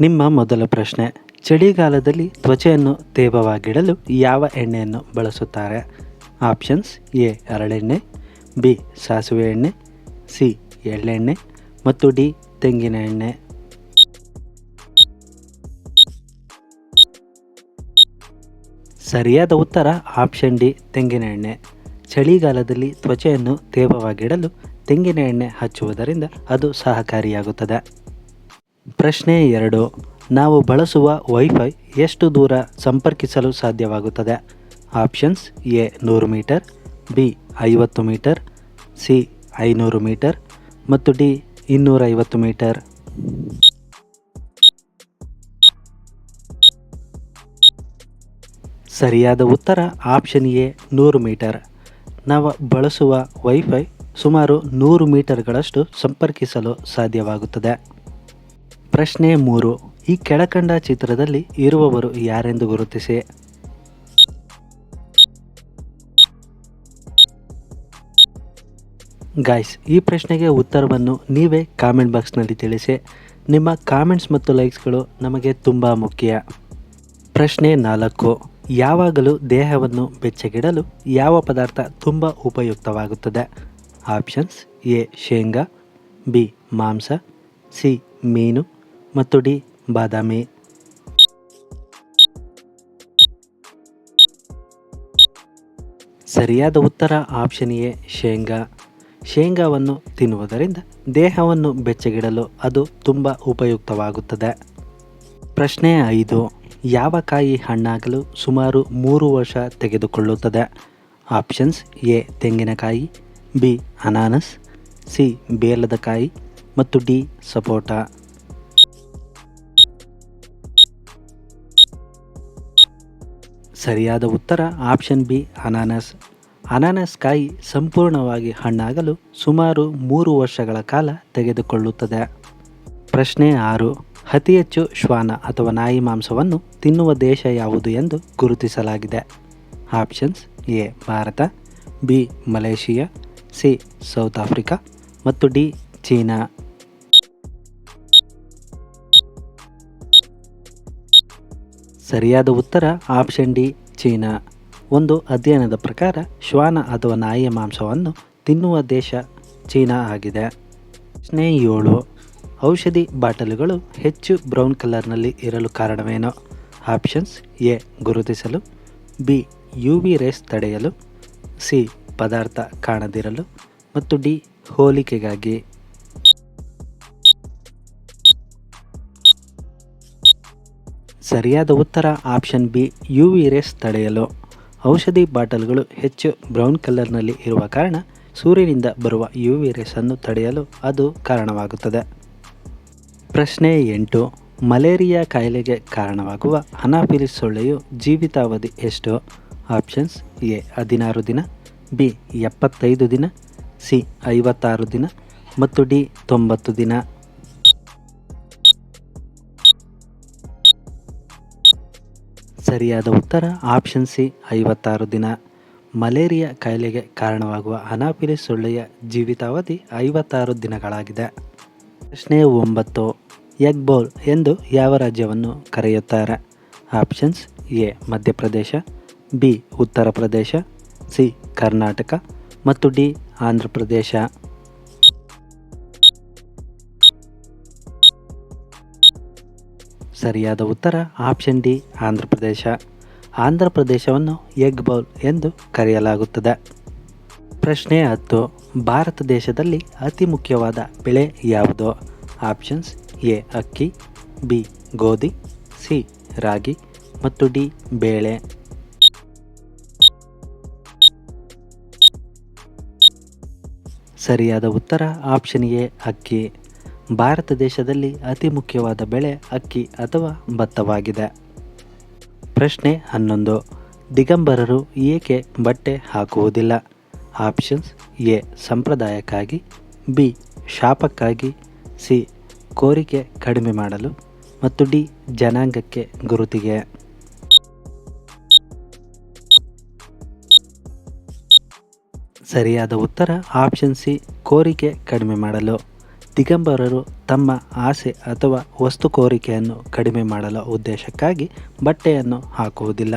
ನಿಮ್ಮ ಮೊದಲ ಪ್ರಶ್ನೆ. ಚಳಿಗಾಲದಲ್ಲಿ ತ್ವಚೆಯನ್ನು ತೇವವಾಗಿಡಲು ಯಾವ ಎಣ್ಣೆಯನ್ನು ಬಳಸುತ್ತಾರೆ? ಆಪ್ಷನ್ಸ್ ಎ ಹರಳೆಣ್ಣೆ ಬಿ, ಸಾಸಿವೆ ಎಣ್ಣೆ, ಸಿ, ಎಳ್ಳೆಣ್ಣೆ ಮತ್ತು ಡಿ, ತೆಂಗಿನ ಎಣ್ಣೆ. ಸರಿಯಾದ ಉತ್ತರ ಆಪ್ಷನ್ ಡಿ, ತೆಂಗಿನ ಎಣ್ಣೆ. ಚಳಿಗಾಲದಲ್ಲಿ ತ್ವಚೆಯನ್ನು ತೇವವಾಗಿಡಲು ತೆಂಗಿನ ಎಣ್ಣೆ ಹಚ್ಚುವುದರಿಂದ ಅದು ಸಹಕಾರಿಯಾಗುತ್ತದೆ. ಪ್ರಶ್ನೆ ಎರಡು. ನಾವು ಬಳಸುವ ವೈಫೈ ಎಷ್ಟು ದೂರ ಸಂಪರ್ಕಿಸಲು ಸಾಧ್ಯವಾಗುತ್ತದೆ? ಆಪ್ಷನ್ಸ್ ಎ ನೂರು ಮೀಟರ್, ಬಿ ಐವತ್ತು ಮೀಟರ್, ಸಿ ಐನೂರು ಮೀಟರ್ ಮತ್ತು ಡಿ ಇನ್ನೂರೈವತ್ತು ಮೀಟರ್. ಸರಿಯಾದ ಉತ್ತರ ಆಪ್ಷನ್ ಎ ನೂರು ಮೀಟರ್. ನಾವು ಬಳಸುವ ವೈಫೈ ಸುಮಾರು ನೂರು ಮೀಟರ್ಗಳಷ್ಟು ಸಂಪರ್ಕಿಸಲು ಸಾಧ್ಯವಾಗುತ್ತದೆ. ಪ್ರಶ್ನೆ ಮೂರು. ಈ ಕೆಳಕಂಡ ಚಿತ್ರದಲ್ಲಿ ಇರುವವರು ಯಾರೆಂದು ಗುರುತಿಸಿ. ಗಾಯ್ಸ್ ಈ ಪ್ರಶ್ನೆಗೆ ಉತ್ತರವನ್ನು ನೀವೇ ಕಾಮೆಂಟ್ ಬಾಕ್ಸ್ನಲ್ಲಿ ತಿಳಿಸಿ. ನಿಮ್ಮ ಕಾಮೆಂಟ್ಸ್ ಮತ್ತು ಲೈಕ್ಸ್ಗಳು ನಮಗೆ ತುಂಬ ಮುಖ್ಯ. ಪ್ರಶ್ನೆ ನಾಲ್ಕು. ಯಾವಾಗಲೂ ದೇಹವನ್ನು ಬೆಚ್ಚಗಿಡಲು ಯಾವ ಪದಾರ್ಥ ತುಂಬ ಉಪಯುಕ್ತವಾಗುತ್ತದೆ? ಆಪ್ಷನ್ಸ್ ಎ, ಶೇಂಗಾ, ಬಿ, ಮಾಂಸ, ಸಿ, ಮೀನು ಮತ್ತು ಡಿ, ಬಾದಾಮಿ. ಸರಿಯಾದ ಉತ್ತರ ಆಪ್ಷನ್ ಎ, ಶೇಂಗಾ. ಶೇಂಗಾವನ್ನು ತಿನ್ನುವುದರಿಂದ ದೇಹವನ್ನು ಬೆಚ್ಚಗಿಡಲು ಅದು ತುಂಬ ಉಪಯುಕ್ತವಾಗುತ್ತದೆ. ಪ್ರಶ್ನೆ ಐದು, ಯಾವ ಕಾಯಿ ಹಣ್ಣಾಗಲು ಸುಮಾರು ಮೂರು ವರ್ಷ ತೆಗೆದುಕೊಳ್ಳುತ್ತದೆ? ಆಪ್ಷನ್ಸ್ ಎ, ತೆಂಗಿನಕಾಯಿ, ಬಿ, ಅನಾನಸ್, ಸಿ, ಬೇಲದ ಕಾಯಿ ಮತ್ತು ಡಿ, ಸಪೋಟ. ಸರಿಯಾದ ಉತ್ತರ ಆಪ್ಷನ್ ಬಿ, ಅನಾನಸ್. ಅನಾನಸ್ ಕಾಯಿ ಸಂಪೂರ್ಣವಾಗಿ ಹಣ್ಣಾಗಲು ಸುಮಾರು ಮೂರು ವರ್ಷಗಳ ಕಾಲ ತೆಗೆದುಕೊಳ್ಳುತ್ತದೆ. ಪ್ರಶ್ನೆ ಆರು, ಅತಿ ಹೆಚ್ಚು ಶ್ವಾನ ಅಥವಾ ನಾಯಿ ಮಾಂಸವನ್ನು ತಿನ್ನುವ ದೇಶ ಯಾವುದು ಎಂದು ಗುರುತಿಸಲಾಗಿದೆ. Options A, Bharat, B, Malaysia, C, South Africa ಮತ್ತು ಡಿ, ಚೀನಾ. ಸರಿಯಾದ ಉತ್ತರ ಆಪ್ಷನ್ ಡಿ, ಚೀನಾ. ಒಂದು ಅಧ್ಯಯನದ ಪ್ರಕಾರ ಶ್ವಾನ ಅಥವಾ ನಾಯಿಯ ಮಾಂಸವನ್ನು ತಿನ್ನುವ ದೇಶ ಚೀನಾ ಆಗಿದೆ. ಪ್ರಶ್ನೆ ಏಳು ಔಷಧಿ ಬಾಟಲುಗಳು ಹೆಚ್ಚು ಬ್ರೌನ್ ಕಲರ್ನಲ್ಲಿ ಇರಲು ಕಾರಣವೇನು? ಆಪ್ಷನ್ಸ್ ಎ, ಗುರುತಿಸಲು, ಬಿ ಯು ವಿ ರೇಸ್ ತಡೆಯಲು, ಸಿ, ಪದಾರ್ಥ ಕಾಣದಿರಲು, ಮತ್ತು ಡಿ, ಹೋಲಿಕೆಗಾಗಿ. ಸರಿಯಾದ ಉತ್ತರ option B U V rays ತಡೆಯಲು. ಔಷಧಿ ಬಾಟಲ್ಗಳು ಹೆಚ್ಚು ಬ್ರೌನ್ ಕಲರ್ನಲ್ಲಿ ಇರುವ ಕಾರಣ ಸೂರ್ಯನಿಂದ ಬರುವ ಯು ವಿ ರೇಸನ್ನು ತಡೆಯಲು ಅದು ಕಾರಣವಾಗುತ್ತದೆ. ಪ್ರಶ್ನೆ ಎಂಟು, ಮಲೇರಿಯಾ ಕಾಯಿಲೆಗೆ ಕಾರಣವಾಗುವ ಅನಾಫಿಲಿಸ್ ಸೊಳ್ಳೆಯು ಜೀವಿತಾವಧಿ ಎಷ್ಟು? ಆಪ್ಷನ್ಸ್ ಎ, ಹದಿನಾರು ದಿನ, ಬಿ, ಎಪ್ಪತ್ತೈದು ದಿನ, ಸಿ, ಐವತ್ತಾರು ದಿನ ಮತ್ತು ಡಿ, ತೊಂಬತ್ತು ದಿನ. ಸರಿಯಾದ ಉತ್ತರ ಆಪ್ಷನ್ ಸಿ ಐವತ್ತಾರು ದಿನ. ಮಲೇರಿಯಾ ಕಾಯಿಲೆಗೆ ಕಾರಣವಾಗುವ ಅನಾಫಿಲಿಸ್ ಸೊಳ್ಳೆಯ ಜೀವಿತಾವಧಿ ಐವತ್ತಾರು ದಿನಗಳಾಗಿದೆ. ಪ್ರಶ್ನೆ ಒಂಬತ್ತು, ಎಗ್ ಬೌಲ್ ಎಂದು ಯಾವ ರಾಜ್ಯವನ್ನು ಕರೆಯುತ್ತಾರೆ? Options A, Madhya Pradesh, B, Uttar Pradesh, C, Karnataka ಮತ್ತು ಡಿ, ಆಂಧ್ರ ಪ್ರದೇಶ. ಸರಿಯಾದ ಉತ್ತರ ಆಪ್ಷನ್ ಡಿ, ಆಂಧ್ರ ಪ್ರದೇಶ. ಆಂಧ್ರ ಪ್ರದೇಶವನ್ನು ಎಗ್ ಬೌಲ್ ಎಂದು ಕರೆಯಲಾಗುತ್ತದೆ. ಪ್ರಶ್ನೆ ಹತ್ತು, ಭಾರತ ದೇಶದಲ್ಲಿ ಅತಿ ಮುಖ್ಯವಾದ ಬೆಳೆ ಯಾವುದು? ಆಪ್ಷನ್ಸ್ ಎ, ಅಕ್ಕಿ, ಬಿ, ಗೋಧಿ, ಸಿ, ರಾಗಿ ಮತ್ತು ಡಿ, ಬೇಳೆ. ಸರಿಯಾದ ಉತ್ತರ ಆಪ್ಷನ್ ಎ, ಅಕ್ಕಿ. ಭಾರತ ದೇಶದಲ್ಲಿ ಅತಿ ಮುಖ್ಯವಾದ ಬೆಳೆ ಅಕ್ಕಿ ಅಥವಾ ಭತ್ತವಾಗಿದೆ. ಪ್ರಶ್ನೆ ಹನ್ನೊಂದು. ದಿಗಂಬರರು ಏಕೆ ಬಟ್ಟೆ ಹಾಕುವುದಿಲ್ಲ? Options A. ಸಂಪ್ರದಾಯಕ್ಕಾಗಿ. ಬಿ. ಶಾಪಕ್ಕಾಗಿ. ಸಿ. ಕೋರಿಕೆ ಕಡಿಮೆ ಮಾಡಲು. ಮತ್ತು ಡಿ. ಜನಾಂಗಕ್ಕೆ ಗುರುತಿಗೆ. ಸರಿಯಾದ ಉತ್ತರ ಆಪ್ಷನ್ ಸಿ. ಕೋರಿಕೆ ಕಡಿಮೆ ಮಾಡಲು. ದಿಗಂಬರರು ತಮ್ಮ ಆಸೆ ಅಥವಾ ವಸ್ತು ಕೋರಿಕೆಯನ್ನು ಕಡಿಮೆ ಮಾಡಲು ಉದ್ದೇಶಕ್ಕಾಗಿ ಬಟ್ಟೆಯನ್ನು ಹಾಕುವುದಿಲ್ಲ.